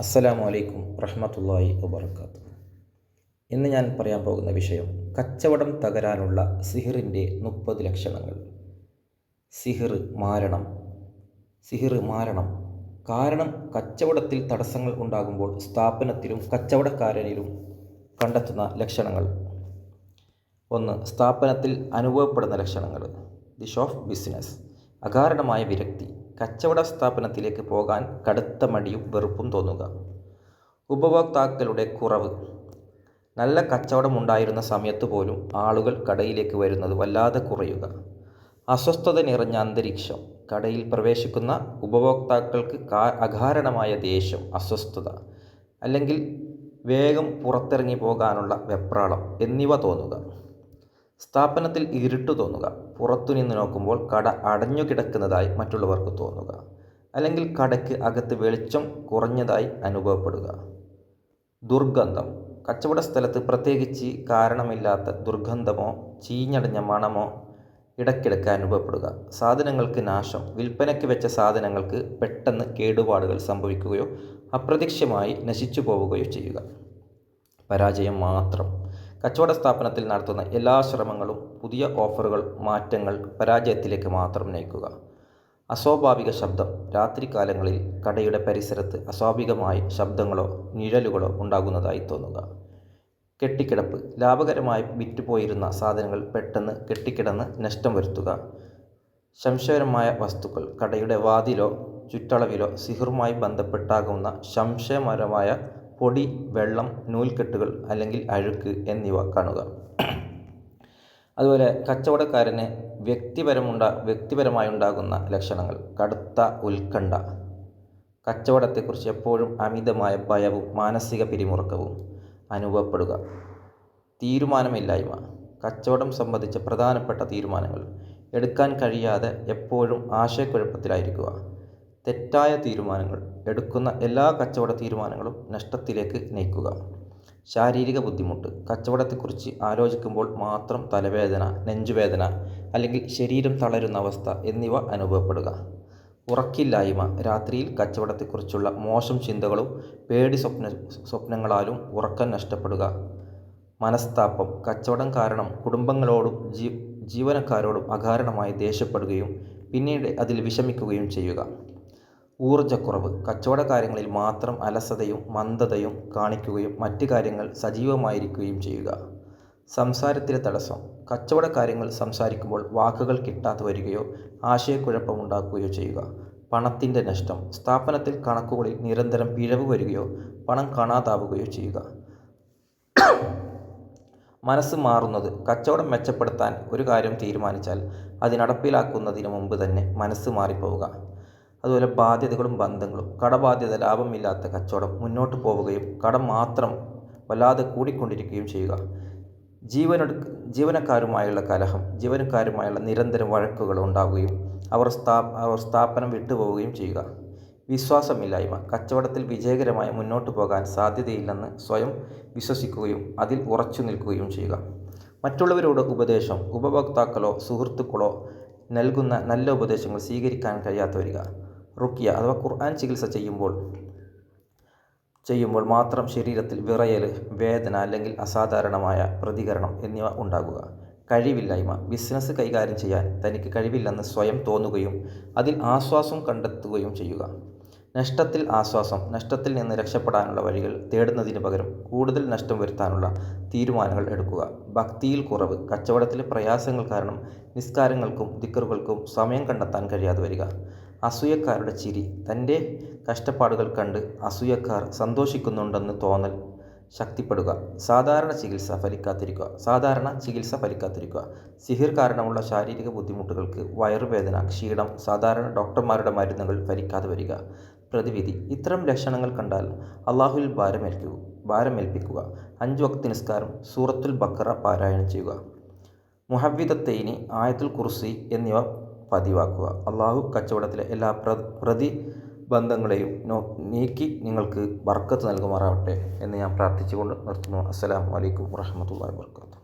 അസ്സലാമു അലൈക്കും റഹ്മത്തുള്ളാഹി വബർക്കാത്തു ഇന്ന് ഞാൻ പറയാൻ പോകുന്ന വിഷയം കച്ചവടം തകരാനുള്ള സിഹിറിന്റെ മുപ്പത് ലക്ഷണങ്ങൾ. സിഹിർ മാരണം. സിഹിർ മാരണം. കാരണം കച്ചവടത്തിൽ തടസ്സങ്ങൾ ഉണ്ടാകുമ്പോൾ സ്ഥാപനത്തിലും കച്ചവടക്കാരനിലും കണ്ടെത്തുന്ന ലക്ഷണങ്ങൾ. ഒന്ന് സ്ഥാപനത്തിൽ അനുഭവപ്പെടുന്ന ലക്ഷണങ്ങൾ. ദിഷ് ഓഫ് ബിസിനസ്. അകാരണമായ വിരക്തി. കച്ചവട സ്ഥാപനത്തിലേക്ക് പോകാൻ കടുത്ത മടിയും വെറുപ്പും തോന്നുക. ഉപഭോക്താക്കളുടെ കുറവ്. നല്ല കച്ചവടമുണ്ടായിരുന്ന സമയത്ത് പോലും ആളുകൾ കടയിലേക്ക് വരുന്നത് വല്ലാതെ കുറയുക. അസ്വസ്ഥത നിറഞ്ഞ അന്തരീക്ഷം. കടയിൽ പ്രവേശിക്കുന്ന ഉപഭോക്താക്കൾക്ക് അകാരണമായ ദേഷ്യം അസ്വസ്ഥത അല്ലെങ്കിൽ വേഗം പുറത്തിറങ്ങി പോകാനുള്ള വെപ്രാളം എന്നിവ തോന്നുക. സ്ഥാപനത്തിൽ ഇരുട്ട് തോന്നുക. പുറത്തുനിന്ന് നോക്കുമ്പോൾ കട അടഞ്ഞു കിടക്കുന്നതായി മറ്റുള്ളവർക്ക് തോന്നുക. അല്ലെങ്കിൽ കടയ്ക്ക് അകത്ത് വെളിച്ചം കുറഞ്ഞതായി അനുഭവപ്പെടുക. ദുർഗന്ധം. കച്ചവട സ്ഥലത്ത് പ്രത്യേകിച്ച് കാരണമില്ലാത്ത ദുർഗന്ധമോ ചീഞ്ഞടഞ്ഞ മണമോ ഇടയ്ക്കിടയ്ക്ക് അനുഭവപ്പെടുക. സാധനങ്ങൾക്ക് നാശം. വിൽപ്പനയ്ക്ക് വെച്ച സാധനങ്ങൾക്ക് പെട്ടെന്ന് കേടുപാടുകൾ സംഭവിക്കുകയോ അപ്രത്യക്ഷമായി നശിച്ചു പോവുകയോ ചെയ്യുക. പരാജയം മാത്രം. കച്ചവട സ്ഥാപനത്തിൽ നടത്തുന്ന എല്ലാ ശ്രമങ്ങളും പുതിയ ഓഫറുകൾ മാറ്റങ്ങൾ പരാജയത്തിലേക്ക് മാത്രം നയിക്കുക. അസ്വാഭാവിക ശബ്ദം രാത്രികാലങ്ങളിൽ കടയുടെ പരിസരത്ത് അസ്വാഭാവികമായി ശബ്ദങ്ങളോ നിഴലുകളോ ഉണ്ടാകുന്നതായി തോന്നുക. കെട്ടിക്കിടപ്പ് ലാഭകരമായി വിറ്റുപോയിരുന്ന സാധനങ്ങൾ പെട്ടെന്ന് കെട്ടിക്കിടന്ന് നഷ്ടം വരുത്തുക. സംശയകരമായ വസ്തുക്കൾ കടയുടെ വാതിലോ ചുറ്റളവിലോ സിഹറുമായി ബന്ധപ്പെട്ടാകുന്ന സംശയപരമായ പൊടി വെള്ളം നൂൽക്കെട്ടുകൾ അല്ലെങ്കിൽ അഴുക്ക് എന്നിവ കാണുക. അതുപോലെ കച്ചവടക്കാരന് വ്യക്തിപരമുണ്ട വ്യക്തിപരമായി ഉണ്ടാകുന്ന ലക്ഷണങ്ങൾ. കടുത്ത ഉത്കണ്ഠ. കച്ചവടത്തെക്കുറിച്ച് എപ്പോഴും അമിതമായ ഭയവും മാനസിക പിരിമുറുക്കവും അനുഭവപ്പെടുക. തീരുമാനമില്ലായ്മ. കച്ചവടം സംബന്ധിച്ച പ്രധാനപ്പെട്ട തീരുമാനങ്ങൾ. എടുക്കാൻ കഴിയാതെ എപ്പോഴും ആശയക്കുഴപ്പത്തിലായിരിക്കുക. തെറ്റായ തീരുമാനങ്ങൾ എടുക്കുന്ന എല്ലാ കച്ചവട തീരുമാനങ്ങളും നഷ്ടത്തിലേക്ക് നയിക്കുക. ശാരീരിക ബുദ്ധിമുട്ട് കച്ചവടത്തെക്കുറിച്ച് ആലോചിക്കുമ്പോൾ മാത്രം തലവേദന നെഞ്ചുവേദന അല്ലെങ്കിൽ ശരീരം തളരുന്ന അവസ്ഥ എന്നിവ അനുഭവപ്പെടുക. ഉറക്കില്ലായ്മ രാത്രിയിൽ കച്ചവടത്തെക്കുറിച്ചുള്ള മോശം ചിന്തകളും പേടി സ്വപ്ന സ്വപ്നങ്ങളാലും ഉറക്കം നഷ്ടപ്പെടുക. മനസ്താപം കച്ചവടം കാരണം കുടുംബങ്ങളോടും ജീവനക്കാരോടും അകാരണമായി ദേഷ്യപ്പെടുകയും പിന്നീട് അതിൽ വിഷമിക്കുകയും ചെയ്യുക. ഊർജക്കുറവ് കച്ചവട കാര്യങ്ങളിൽ മാത്രം അലസതയും മന്ദതയും കാണിക്കുകയും മറ്റ് കാര്യങ്ങൾ സജീവമായിരിക്കുകയും ചെയ്യുക. സംസാരത്തിലെ തടസ്സം കച്ചവട കാര്യങ്ങൾ സംസാരിക്കുമ്പോൾ വാക്കുകൾ കിട്ടാതെ വരികയോ ആശയക്കുഴപ്പമുണ്ടാക്കുകയോ ചെയ്യുക. പണത്തിന്റെ നഷ്ടം സ്ഥാപനത്തിൽ കണക്കുകളിൽ നിരന്തരം പിഴവ് വരികയോ പണം കാണാതാവുകയോ ചെയ്യുക. മനസ്സ് മാറുന്നത് കച്ചവടം മെച്ചപ്പെടുത്താൻ ഒരു കാര്യം തീരുമാനിച്ചാൽ അത് നടപ്പിലാക്കുന്നതിന് മുമ്പ് തന്നെ മനസ്സ് മാറിപ്പോവുക. അതുപോലെ ബാധ്യതകളും ബന്ധങ്ങളും. കടബാധ്യത ലാഭമില്ലാത്ത കച്ചവടം മുന്നോട്ട് പോവുകയും കടം മാത്രം വല്ലാതെ കൂടിക്കൊണ്ടിരിക്കുകയും ചെയ്യുക. ജീവനെടു ജീവനക്കാരുമായുള്ള കലഹം ജീവനക്കാരുമായുള്ള നിരന്തരം വഴക്കുകൾ ഉണ്ടാവുകയും അവർ സ്ഥാ അവർ സ്ഥാപനം വിട്ടുപോവുകയും ചെയ്യുക. വിശ്വാസമില്ലായ്മ കച്ചവടത്തിൽ വിജയകരമായി മുന്നോട്ട് പോകാൻ സാധ്യതയില്ലെന്ന് സ്വയം വിശ്വസിക്കുകയും അതിൽ ഉറച്ചു നിൽക്കുകയും ചെയ്യുക. മറ്റുള്ളവരോട് ഉപദേശം ഉപഭോക്താക്കളോ സുഹൃത്തുക്കളോ നൽകുന്ന നല്ല ഉപദേശങ്ങൾ സ്വീകരിക്കാൻ കഴിയാത്ത വരിക റുക്കിയ അഥവാ ഖുർആൻ ചികിത്സ ചെയ്യുമ്പോൾ ചെയ്യുമ്പോൾ മാത്രം ശരീരത്തിൽ വിറയൽ വേദന അല്ലെങ്കിൽ അസാധാരണമായ പ്രതികരണം എന്നിവ ഉണ്ടാകുക. കഴിവില്ലായ്മ. ബിസിനസ് കൈകാര്യം ചെയ്യാൻ തനിക്ക് കഴിവില്ലെന്ന് സ്വയം തോന്നുകയും അതിൽ ആശ്വാസം കണ്ടെത്തുകയും ചെയ്യുക. നഷ്ടത്തിൽ ആശ്വാസം. നഷ്ടത്തിൽ നിന്ന് രക്ഷപ്പെടാനുള്ള വഴികൾ തേടുന്നതിന് പകരം കൂടുതൽ നഷ്ടം വരുത്താനുള്ള തീരുമാനങ്ങൾ എടുക്കുക. ഭക്തിയിൽ കുറവ്. കച്ചവടത്തിലെ പ്രയാസങ്ങൾ കാരണം നിസ്കാരങ്ങൾക്കും ദിക്കറുകൾക്കും സമയം കണ്ടെത്താൻ കഴിയാതെ വരിക. അസൂയക്കാരുടെ ചിരി. തന്റെ കഷ്ടപ്പാടുകൾ കണ്ട് അസൂയക്കാർ സന്തോഷിക്കുന്നുണ്ടെന്ന് തോന്നൽ ശക്തിപ്പെടുക. സാധാരണ ചികിത്സ ഫലിക്കാതിരിക്കുക സാധാരണ ചികിത്സ ഫലിക്കാതിരിക്കുക സിഹിർ കാരണമുള്ള ശാരീരിക ബുദ്ധിമുട്ടുകൾക്ക് വയറുവേദന ക്ഷീണം സാധാരണ ഡോക്ടർമാരുടെ മരുന്നുകൾ ഫലിക്കാതെ വരിക. പ്രതിവിധി. ഇത്തരം ലക്ഷണങ്ങൾ കണ്ടാൽ അള്ളാഹുവിൽ ഭാരമേൽക്കുക ഭാരമേൽപ്പിക്കുക. അഞ്ച് വക്തി നിസ്കാരം സൂറത്തുൽ ബക്കറ പാരായണം ചെയ്യുക. മുഹബിദത്തൈനി ആയത്തുൽ കുർസി എന്നിവ പതിവാക്കുക. അള്ളാഹു കച്ചവടത്തിലെ എല്ലാ പ്ര പ്രതിബന്ധങ്ങളെയും നീക്കി നിങ്ങൾക്ക് ബർക്കത്ത് നൽകുമാറാവട്ടെ എന്ന് ഞാൻ പ്രാർത്ഥിച്ചുകൊണ്ട് നിർത്തുന്നു. അസ്സലാമു അലൈക്കും വറഹമത്തല്ലാ വർക്കാത്തു